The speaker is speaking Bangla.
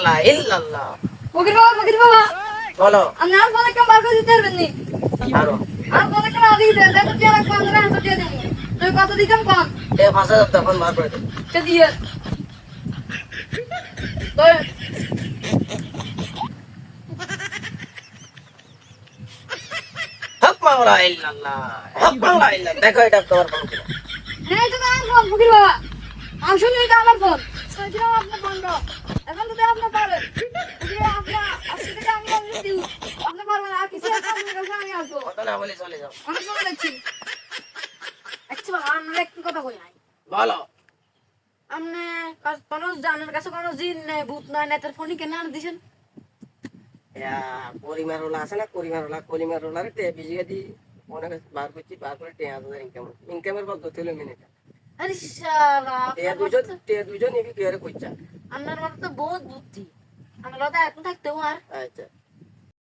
মাওলা ইল্লাল্লাহ। ফকির বাবা ফকির বাবা। বলো। আপনি আর ফোনে কেমন বার করে দিতে পারবেন নি। আরও। আর ফোনে কেমন আদি দেন দেখো কি আর কোন হাতে দিয়ে দেবো তুই কত দিতাম কোন? এ পাঁচ হাজার তখন বার করে দেবো কে দিয়ে। তো মাওলা ইল্লাল্লাহ হক মাওলা ইল্লাল্লাহ। দেখো এটা তোমার ফোন কিনা। হ্যাঁ এটা আমার ফোন ফকির বাবা। আমি শুনি এটা আমার ফোন। বলছিলাম আপনার বন্ধ এখন তো আপনার পারেন ফকির বাবা, আপনার আজকে থেকে আমি আমি দিই আপনি পারবেন আর কিছু আমি আসব। কত না বলে চলে যাও। অনেক সময় দেখছি। আচ্ছা আমরা একটু কথা কই নাই। বলো। আপনি কোনো জানার কাছে কোনো জিন নেই ভূত নাই নেতার ফোনই কেন আনে দিছেন? পরিমার আছে না পরিমার ওলা পরিমার ওলার টে বিজিয়ে দি অনেক বার করছি বার করে টে হাজার ইনকাম ইনকামের পদ্ধতি হলো মিনিট আরে শালা টে দুজন টে দুজন কইছা মাথা তো বহুত বুদ্ধি। আমার কথা এখন থাকতেও আর। আচ্ছা।